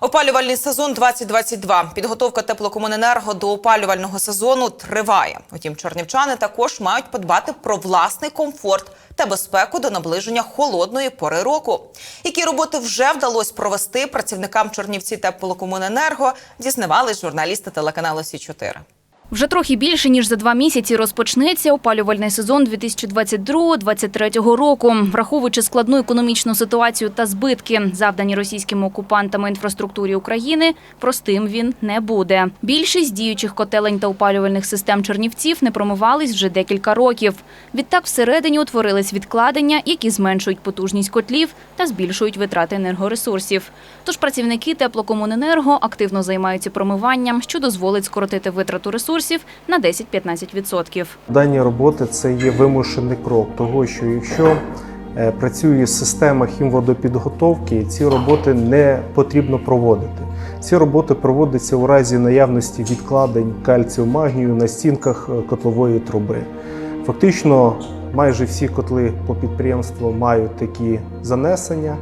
Опалювальний сезон 2022. Підготовка теплокомуненерго до опалювального сезону триває. Утім, чорнівчани також мають подбати про власний комфорт та безпеку до наближення холодної пори року. Які роботи вже вдалося провести працівникам Чорнівці теплокомуненерго, дізнавались журналісти телеканалу Сі 4 Вже трохи більше ніж за два місяці розпочнеться опалювальний сезон 2022-2023 року. Враховуючи складну економічну ситуацію та збитки, завдані російськими окупантами інфраструктурі України, простим він не буде. Більшість діючих котелень та опалювальних систем Чернівців не промивались вже декілька років. Відтак всередині утворились відкладення, які зменшують потужність котлів та збільшують витрати енергоресурсів. Тож працівники теплокомуненерго активно займаються промиванням, що дозволить скоротити витрату ресурсів на 10-15%. Дані роботи це є вимушений крок того, що якщо е, працює система хімводопідготовки, ці роботи не потрібно проводити. Ці роботи проводяться у разі наявності відкладень кальцію магнію на стінках е, котлової труби. Фактично, майже всі котли по підприємству мають такі занесення,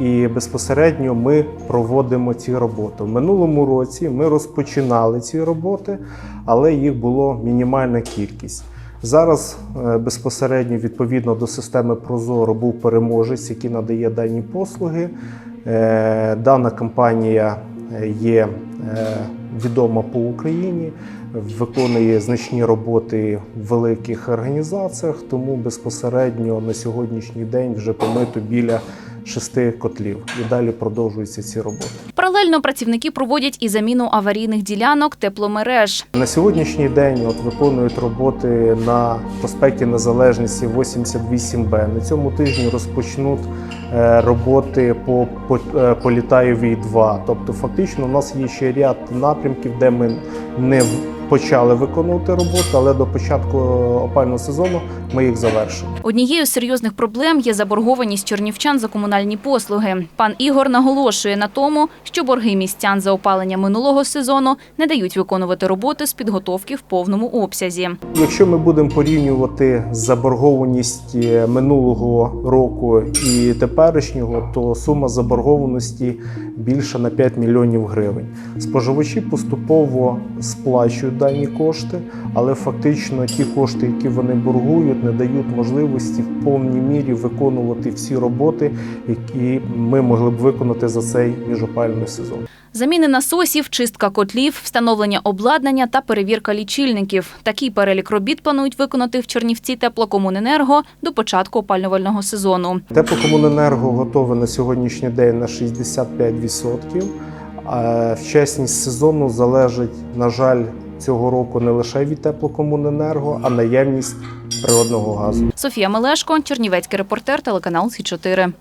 і безпосередньо ми проводимо ці роботи. В минулому році ми розпочинали ці роботи, але їх було мінімальна кількість. Зараз е, безпосередньо відповідно до системи Прозоро був переможець, який надає дані послуги. Е, Дана компанія є е, відома по Україні, виконує значні роботи в великих організаціях, тому безпосередньо на сьогоднішній день вже помито біля шести котлів. І далі продовжуються ці роботи. Паралельно працівники проводять і заміну аварійних ділянок тепломереж. На сьогоднішній день от виконують роботи на проспекті Незалежності 88Б. На цьому тижні розпочнуть е, роботи по, по е, Політаєвій 2. Тобто, фактично, у нас є ще ряд напрямків, де ми не почали виконувати роботи, але до початку опального сезону ми їх завершимо. Однією з серйозних проблем є заборгованість чернівчан за комунальні послуги. Пан Ігор наголошує на тому, що борги містян за опалення минулого сезону не дають виконувати роботи з підготовки в повному обсязі. Якщо ми будемо порівнювати заборгованість е, минулого року і теперішнього, то сума заборгованості більша на 5 мільйонів гривень. Споживачі поступово сплачують дані кошти, але фактично ті кошти, які вони боргують, не дають можливості в повній мірі виконувати всі роботи, які ми могли б виконати за цей міжопальний сезон. Заміни насосів, чистка котлів, встановлення обладнання та перевірка лічильників. Такий перелік робіт планують виконати в Чернівці теплокомуненерго до початку опалювального сезону. Теплокомуненерго готове на сьогоднішній день на 65%. А вчасність сезону залежить, на жаль, цього року не лише від теплокомуненерго, а наявність природного газу. Софія Мелешко, Чернівецький репортер, телеканал Сі 4